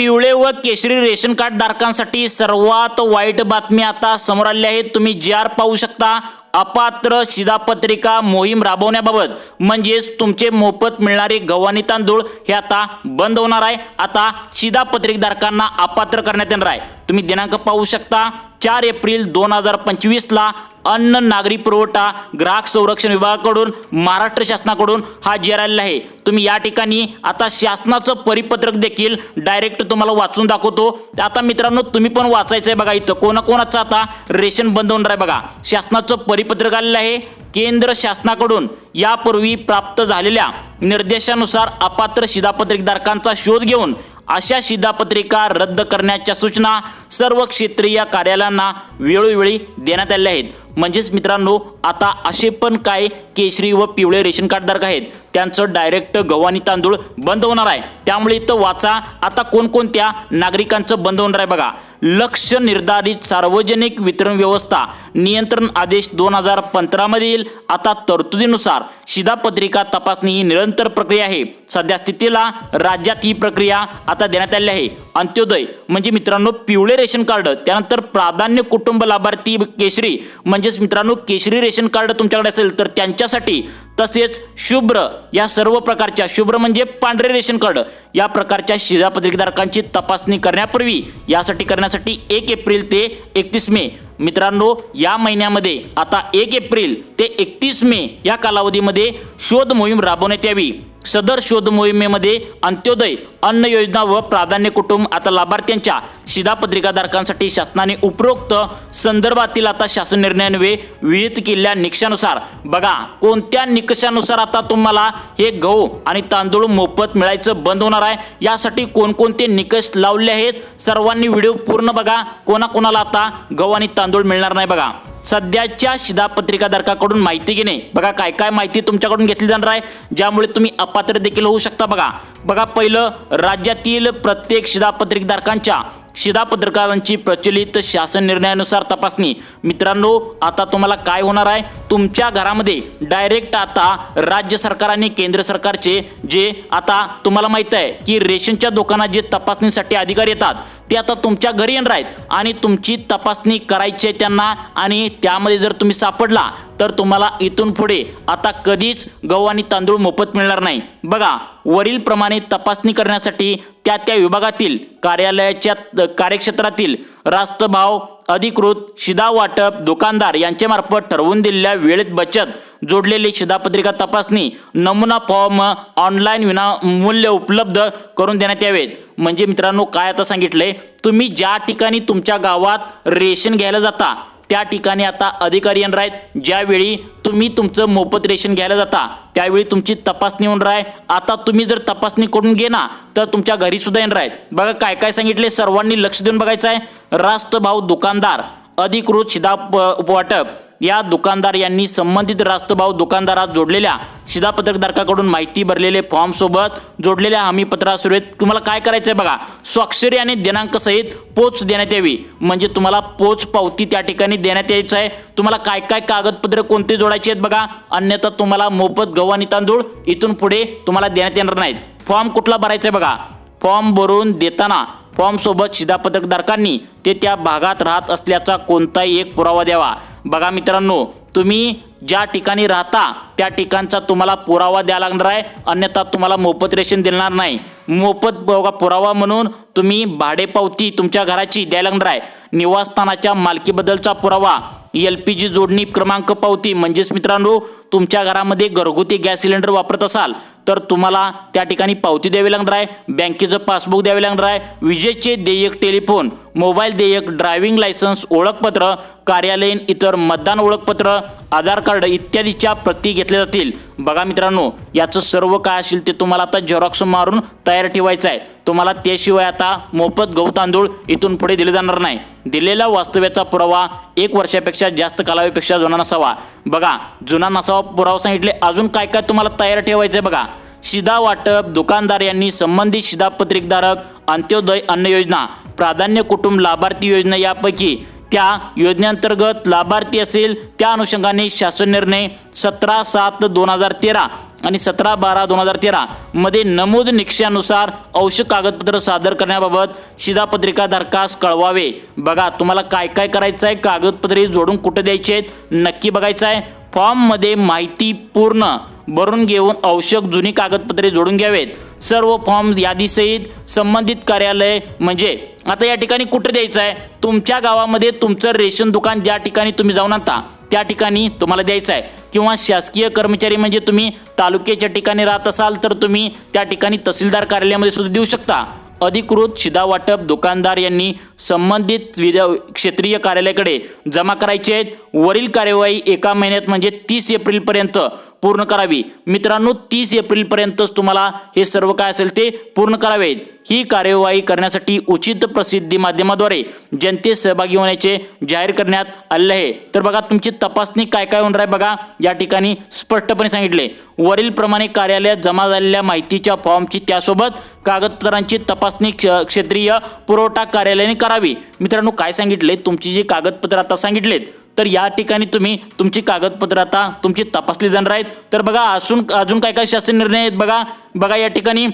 पिवळे व केशरी रेशन कार्ड धारकांसाठी सर्वात वाईट बातमी आता समोर आली आहे. तुम्ही जी आर पाहू शकता. अपात्र शिधापत्रिका मोहीम राबवण्याबाबत. म्हणजेच तुमचे मोफत मिळणारे गव्हाणी तांदूळ हे आता बंद होणार आहे. आता शिधापत्रिकधारकांना अपात्र करण्यात येणार आहे. तुम्ही दिनांक पाहू शकता. चार एप्रिल दोन हजार पंचवीसला अन्न नागरी पुरवठा ग्राहक संरक्षण विभागाकडून महाराष्ट्र शासनाकडून हा जी आलेला आहे. तुम्ही या ठिकाणी आता शासनाचं परिपत्रक देखील डायरेक्ट तुम्हाला वाचून दाखवतो. आता मित्रांनो तुम्ही पण वाचायचं आहे बघा इथं. कोणाकोणाचं आता रेशन बंद होणार आहे बघा. शासनाचं परिपत्रक आलेलं आहे. केंद्र शासनाकडून यापूर्वी प्राप्त झालेल्या निर्देशानुसार अपात्र शिधापत्रिकधारकांचा शोध घेऊन अशा शिधापत्रिका रद्द करण्याच्या सूचना सर्व क्षेत्रीय कार्यालयांना वेळोवेळी देण्यात आल्या आहेत. म्हणजेच मित्रांनो आता असे पण काय केशरी व पिवळे रेशन कार्डधारक आहेत. त्यांचं डायरेक्ट गव्हाणी तांदूळ बंद होणार आहे. त्यामुळे इथं वाचा आता कोणकोणत्या नागरिकांचं बंद होणार आहे बघा. लक्ष निर्धारित सार्वजनिक वितरण व्यवस्था नियंत्रण आदेश दोन हजार पंधरामधील आता तरतुदीनुसार शिधापत्रिका तपासणी ही निरंतर प्रक्रिया आहे. सध्या स्थितीला राज्यात ही प्रक्रिया आता देण्यात आली आहे. अंत्योदय म्हणजे मित्रांनो पिवळे रेशन कार्ड त्यानंतर प्राधान्य कुटुंब लाभार्थी केशरी म्हणजेच मित्रांनो केशरी रेशन कार्ड तुमच्याकडे असेल तर त्यांच्यासाठी तसेच शुभ्र या सर्व प्रकारच्या शुभ्र म्हणजे पांढरे रेशन कार्ड या प्रकारच्या शिधापत्रिकाधारकांची तपासणी करण्यापूर्वी यासाठी करण्यासाठी एक एप्रिल ते एकतीस मे. मित्रांनो या महिन्यामध्ये आता एक एप्रिल ते एकतीस मे या कालावधीमध्ये शोध मोहीम राबवण्यात यावी. सदर शोध मोहिमेमध्ये अंत्योदय अन्न योजना व प्राधान्य कुटुंब आता लाभार्थ्यांच्या शिधापत्रिकाधारकांसाठी शासनाने उपरोक्त संदर्भातील आता शासन निर्णयान्वये विहित केलेल्या निकषानुसार. बघा कोणत्या निकषानुसार आता तुम्हाला हे गहू आणि तांदूळ मोफत मिळायचं बंद होणार आहे? यासाठी कोणकोणते निकष लावले आहेत? सर्वांनी व्हिडिओ पूर्ण बघा. कोणाकोणाला आता गहू आणि तांदूळ मिळणार नाही बघा. सध्याच्या शिधापत्रिकाधारकाकडून माहिती घेणे. बघा काय काय माहिती तुमच्याकडून घेतली जाणार आहे ज्यामुळे तुम्ही अपात्र देखील होऊ शकता बघा. बघा पहिलं राज्यातील प्रत्येक शिधापत्रिकाधारकांच्या शिधापत्रकारांची प्रचलित शासन निर्णयानुसार तपासणी. मित्रांनो आता तुम्हाला काय होणार आहे? तुमच्या घरामध्ये डायरेक्ट आता राज्य सरकार आणि केंद्र सरकारचे जे आता तुम्हाला माहीत आहे की रेशनच्या दुकानात जे तपासणीसाठी अधिकारी येतात ते आता तुमच्या घरी येणार आहेत आणि तुमची तपासणी करायची आहे त्यांना आणि त्यामध्ये जर तुम्ही सापडला तर तुम्हाला इथून पुढे आता कधीच गहू आणि तांदूळ मोफत मिळणार नाही. बघा वरीलप्रमाणे तपासणी करण्यासाठी त्या त्या विभागातील कार्यालयाच्या कार्यक्षेत्रातील रास्त भाव अधिकृत शिधा वाटप दुकानदार यांच्यामार्फत ठरवून दिलेल्या वेळेत बचत जोडलेली शिधापत्रिका तपासणी नमुना फॉर्म ऑनलाईन विना मूल्य उपलब्ध करून देण्यात यावेत. म्हणजे मित्रांनो काय आता सांगितले तुम्ही ज्या ठिकाणी तुमच्या गावात रेशन घ्यायला जाता त्या ठिकाणी आता अधिकारी येणार आहेत. ज्यावेळी तुम्ही तुमचं मोफत रेशन घ्यायला जाता त्यावेळी तुमची तपासणी होणार आहे. आता तुम्ही जर तपासणी करून घेना तर तुमच्या घरी सुद्धा येणार आहेत. बघा काय काय सांगितले सर्वांनी लक्ष देऊन बघायचं आहे. रास्त भाव दुकानदार अधिकृत शिधा प- या दुकानदार यांनी संबंधित रास्तभाव दुकानदारात जोडलेल्या शिधापत्रकधारकाकडून माहिती भरलेले फॉर्म सोबत जोडलेल्या हमीपत्रासुरेत तुम्हाला काय करायचं आहे बघा. स्वाक्षरी आणि दिनांक सहित पोच देण्यात यावी. म्हणजे तुम्हाला पोच पावती त्या ठिकाणी देण्यात यायचं आहे तुम्हाला काय काय कागदपत्र कोणते जोडायचे आहेत बघा. अन्यथा तुम्हाला मोफत गव्हा आणि तांदूळ इथून पुढे तुम्हाला देण्यात येणार नाहीत. फॉर्म कुठला भरायचा आहे बघा. फॉर्म भरून देताना फॉर्म सोबत शिधापत्रकधारकांनी ते त्या भागात राहत असल्याचा कोणताही एक पुरावा द्यावा. बघा मित्रांनो तुम्ही ज्या ठिकाणी राहता त्या ठिकाणचा तुम्हाला पुरावा द्यावा लागणार आहे. अन्यथा तुम्हाला मोफत रेशन देणार नाही. मोफत बघा पुरावा म्हणून तुम्ही भाडेपावती तुमच्या घराची द्यायला लागणार आहे. निवासस्थानाच्या मालकीबद्दलचा पुरावा एल पी जी जोडणी क्रमांक पावती म्हणजेच मित्रांनो तुमच्या घरामध्ये घरगुती गॅस सिलेंडर वापरत असाल तर तुम्हाला त्या ठिकाणी पावती द्यावी लागणार आहे. बँकेचं पासबुक द्यावे लागणार आहे. विजेचे देयक टेलिफोन मोबाईल देयक ड्रायव्हिंग लायसन्स ओळखपत्र कार्यालयीन इतर मतदान ओळखपत्र आधार कार्ड इत्यादीच्या प्रती घेतल्या जातील. बघा मित्रांनो याचं सर्व काय असेल ते तुम्हाला आता झेरॉक्स मारून तयार ठेवायचं आहे. तुम्हाला त्याशिवाय आता मोफत गहू तांदूळ इथून पुढे दिले जाणार नाही. दिलेला वास्तव्याचा पुरावा एक वर्षापेक्षा जास्त कालावधीपेक्षा जुना नसावा. बघा जुना नसावा पुरावा सांगितले अजून काय काय तुम्हाला तयार ठेवायचं आहे बघा. शिधा वाटप दुकानदार यांनी संबंधित शिधापत्रिकधारक अंत्योदय अन्न योजना प्राधान्य कुटुंब लाभार्थी योजना यापैकी त्या योजनेअंतर्गत लाभार्थी असेल त्या अनुषंगाने शासन निर्णय सतरा सात दोन हजार तेरा आणि सतरा बारा दोन हजार तेरा मध्ये नमूद निकषानुसार औषध कागदपत्र सादर करण्याबाबत शिधापत्रिका दरखास्त कळवावे. बघा तुम्हाला काय काय करायचं आहे कागदपत्रे जोडून कुठे द्यायचे आहेत? नक्की बघायचं आहे. फॉर्ममध्ये माहिती पूर्ण भरून घेऊन आवश्यक जुनी कागदपत्रे जोडून घ्यावेत. सर्व फॉर्म यादीसहित संबंधित कार्यालय म्हणजे आता या ठिकाणी कुठे द्यायचं आहे? तुमच्या गावामध्ये तुमचं रेशन दुकान ज्या ठिकाणी तुम्ही जाऊन आता त्या ठिकाणी तुम्हाला द्यायचं आहे. किंवा शासकीय कर्मचारी म्हणजे तुम्ही तालुक्याच्या ठिकाणी राहत असाल तर तुम्ही त्या ठिकाणी तहसीलदार कार्यालयामध्ये सुद्धा देऊ शकता. अधिकृत शिदावाटप दुकानदार यांनी संबंधित विध क्षेत्रीय कार्यालयाकडे जमा करायचे आहेत. वरील कार्यवाही एका महिन्यात म्हणजे तीस एप्रिलपर्यंत पूर्ण करावी. मित्रांनो तीस एप्रिलपर्यंतच तुम्हाला हे सर्व काय असेल ते पूर्ण करावे. ही कार्यवाही करण्यासाठी उचित प्रसिद्धी माध्यमाद्वारे जनतेत सहभागी होण्याचे जाहीर करण्यात आले आहे. तर बघा तुमची तपासणी काय काय होणार आहे बघा या ठिकाणी स्पष्टपणे सांगितले. वरीलप्रमाणे कार्यालयात जमा झालेल्या माहितीच्या फॉर्मची त्यासोबत कागदपत्रांची तपासणी क्ष- क्षेत्रीय पुरवठा कार्यालयाने करावी. मित्रांनो काय सांगितले? तुमची जी कागदपत्र आता सांगितलेत तर या ठिकाणी तुम्ही तुमची कागदपत्र आता तुमची तपासली जाणार आहेत. तर बघा अजून अजून काय काय शासन निर्णय आहेत बघा. बघा या ठिकाणी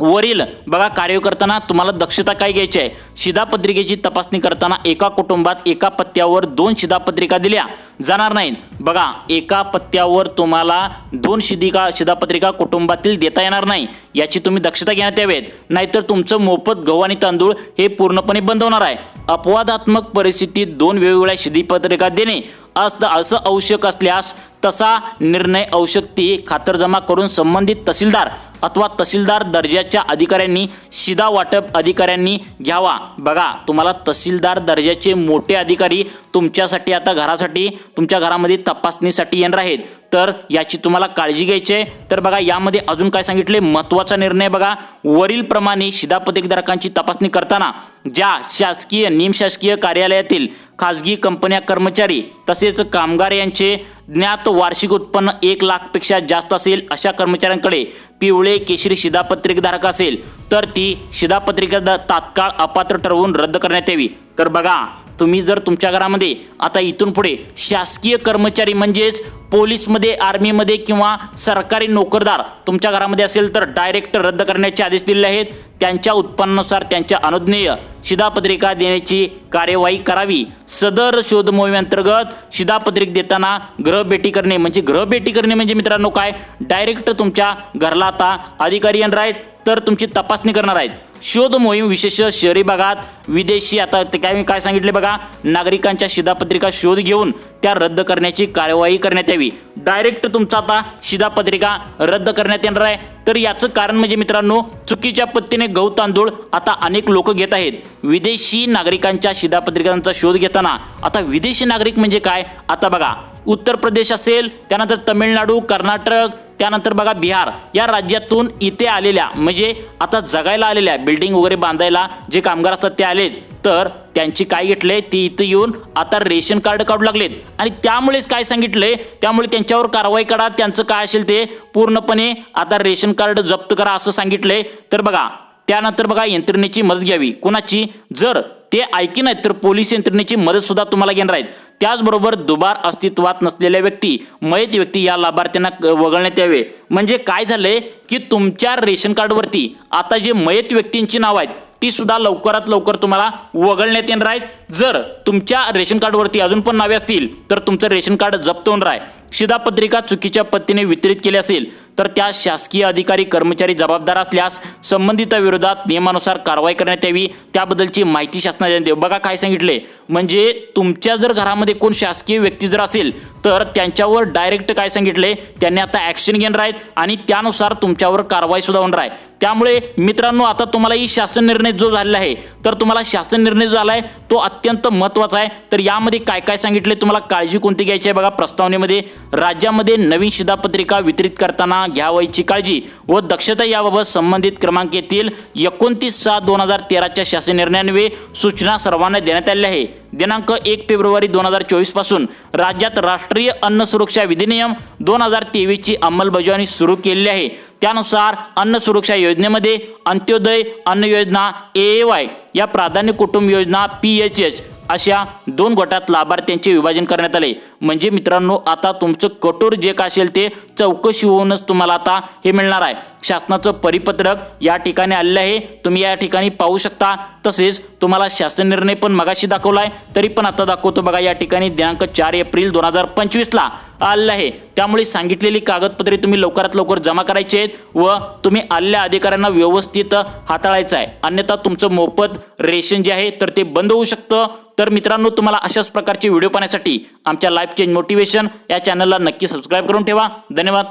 वरील बघा कार्य करताना तुम्हाला दक्षता काय घ्यायची आहे? शिधापत्रिकेची तपासणी करताना एका कुटुंबात एका पत्त्यावर दोन शिधापत्रिका दिल्या. जाणार नाहीत. बघा एका पत्त्यावर तुम्हाला दोन शिदिका शिधापत्रिका कुटुंबातील देता येणार नाही याची तुम्ही दक्षता घेण्यात यावेत. नाहीतर तुमचं मोफत गहू आणि तांदूळ हे पूर्णपणे बंद होणार आहे. अपवादात्मक परिस्थितीत दोन वेगवेगळ्या शिधीपत्रिका देणे असं असं आवश्यक असल्यास तसा निर्णय आवश्यकती खातरजमा करून संबंधित तहसीलदार अथवा तहसीलदार दर्जाच्या अधिकाऱ्यांनी शिदा वाटप अधिकाऱ्यांनी घ्यावा. बघा तुम्हाला तहसीलदार दर्जाचे मोठे अधिकारी तुमच्यासाठी आता घरासाठी तुमच्या घरामध्ये तप तपासणीसाठी येणार आहेत. तर याची तुम्हाला काळजी घ्यायची आहे. तर बघा यामध्ये अजून काय सांगितले महत्त्वाचा निर्णय बघा. वरील प्रमाणे शिधापत्रिकधारकांची तपासणी करताना ज्या शासकीय निमशासकीय कार्यालयातील खाजगी कंपन्या कर्मचारी तसेच कामगार यांचे ज्ञात वार्षिक उत्पन्न एक लाखपेक्षा जास्त असेल अशा कर्मचाऱ्यांकडे पिवळे केशरी शिधापत्रिकधारक असेल तर ती शिधापत्रिका तात्काळ अपात्र ठरवून रद्द करण्यात यावी. तर बघा तुम्ही जर तुमच्या घरामध्ये आता इथून पुढे शासकीय कर्मचारी म्हणजेच पोलीसमध्ये आर्मीमध्ये किंवा सरकारी नोकरदार तुमच्या घरामध्ये असेल तर डायरेक्ट रद्द करण्याचे आदेश दिले आहेत. त्यांच्या उत्पन्नानुसार त्यांच्या अनुज्ञेय शिधापत्रिका देण्याची कार्यवाही करावी. सदर शोध मोहिमेअंतर्गत शिधापत्रिक देताना ग्रहभेटी करणे म्हणजे ग्रहभेटी करणे म्हणजे मित्रांनो काय? डायरेक्ट तुमच्या घरला आता अधिकारी येणार आहेत तर तुमची तपासणी करणार आहेत. शोध मोहीम विशेष शहरी भागात विदेशी आता ते काय मी काय सांगितले बघा नागरिकांच्या शिधापत्रिका शोध घेऊन त्या रद्द करण्याची कार्यवाही करण्यात यावी. डायरेक्ट तुमचा आता शिधापत्रिका रद्द करण्यात येणार आहे. तर याचं कारण म्हणजे मित्रांनो चुकीच्या पत्तीने गहू तांदूळ आता अनेक लोक घेत आहेत. विदेशी नागरिकांच्या शिधापत्रिकांचा शोध घेताना आता विदेशी नागरिक म्हणजे काय? आता बघा उत्तर प्रदेश असेल त्यानंतर तमिळनाडू कर्नाटक त्यानंतर बघा बिहार या राज्यातून इथे आलेल्या म्हणजे आता जगायला आलेल्या बिल्डिंग वगैरे बांधायला जे कामगार असतात ते आलेत. तर त्यांची काय घेतले ती इथं येऊन आता रेशन कार्ड काढू लागलेत. आणि त्यामुळेच काय सांगितले त्यामुळे त्यांच्यावर कारवाई करा त्यांचं काय असेल ते पूर्णपणे आता रेशन कार्ड जप्त करा असं सांगितलंय. तर बघा त्यानंतर बघा यंत्रणेची मदत घ्यावी. कुणाची? जर ते ऐकी नाहीत तर पोलीस यंत्रणेची मदत सुद्धा तुम्हाला घेणार आहेत. त्याचबरोबर दुबार अस्तित्वात नसलेल्या व्यक्ती मयत व्यक्ती या लाभार्थ्यांना क- वगळण्यात यावे. म्हणजे काय झालंय की तुमच्या रेशन कार्डवरती आता जे मयत व्यक्तींची नाव आहेत ती सुद्धा लवकरात लवकर तुम्हाला वगळण्यात येणार आहेत. जर तुमच्या रेशन कार्डवरती अजून पण नावे असतील तर तुमचं रेशन कार्ड जप्त होणार आहे. शिधापत्रिका चुकीच्या पद्धतीने वितरित केली असेल तर त्या शासकीय अधिकारी कर्मचारी जबाबदार असल्यास संबंधिताविरोधात नियमानुसार कारवाई करण्यात यावी. त्याबद्दलची माहिती शासनाने देऊ बघा काय सांगितले. म्हणजे तुमच्या जर घरामध्ये कोण शासकीय व्यक्ती जर असेल तर त्यांच्यावर डायरेक्ट काय सांगितले? त्यांनी आता ॲक्शन घेणार आहेत आणि त्यानुसार तुमच्यावर कारवाई सुद्धा होणार आहे. त्यामुळे मित्रांनो आता तुम्हाला ही शासन निर्णय जो झालेला आहे तर तुम्हाला शासन निर्णय जो झाला आहे तो अत्यंत महत्त्वाचा आहे. तर यामध्ये काय काय सांगितले? तुम्हाला काळजी कोणती घ्यायची आहे? बघा प्रस्तावनेमध्ये राज्यामध्ये नवीन शिधापत्रिका वितरित करताना घ्यावयाची काळजी व दक्षता याबाबत संबंधित क्रमांक येथील एकोणतीस सात दोन हजार तेराच्या शासन निर्णयान्वये सूचना सर्वांना देण्यात आल्या आहे. दिनांक एक फेब्रुवारी दोन हजार चोवीसपासून राज्यात राष्ट्रीय अन्न सुरक्षा विधिनियम दोन हजार तेवीसची अंमलबजावणी सुरू केलेली आहे. त्यानुसार अन्न सुरक्षा योजनेमध्ये अंत्योदय अन्न योजना ए वाय या प्राधान्य कुटुंब योजना पी एच एच अशा दोन गटात लाभार्थ्यांचे विभाजन करण्यात आले. म्हणजे मित्रांनो आता तुमचं कठोर जे काय असेल ते चौकशी होऊनच तुम्हाला आता हे मिळणार आहे. शासनाचं परिपत्रक या ठिकाणी आलेलं आहे. तुम्ही या ठिकाणी पाहू शकता. तसेच तुम्हाला शासन निर्णय पण मगाशी दाखवलाय तरी पण आता दाखवतो बघा या ठिकाणी दिनांक चार एप्रिल दोन हजार पंचवीसला आलेलं आहे. त्यामुळे सांगितलेली कागदपत्रे तुम्ही लवकरात लवकर जमा करायची आहेत व तुम्ही आलेल्या अधिकाऱ्यांना व्यवस्थित हाताळायचं आहे. अन्यथा तुमचं मोफत रेशन जे आहे तर ते बंद होऊ शकतं. तर मित्रांनो तुम्हाला अशाच प्रकारचे व्हिडिओ पाहण्यासाठी आमच्या लाईफ चेंज मोटिवेशन या चॅनलला नक्की सबस्क्राईब करून ठेवा. धन्यवाद.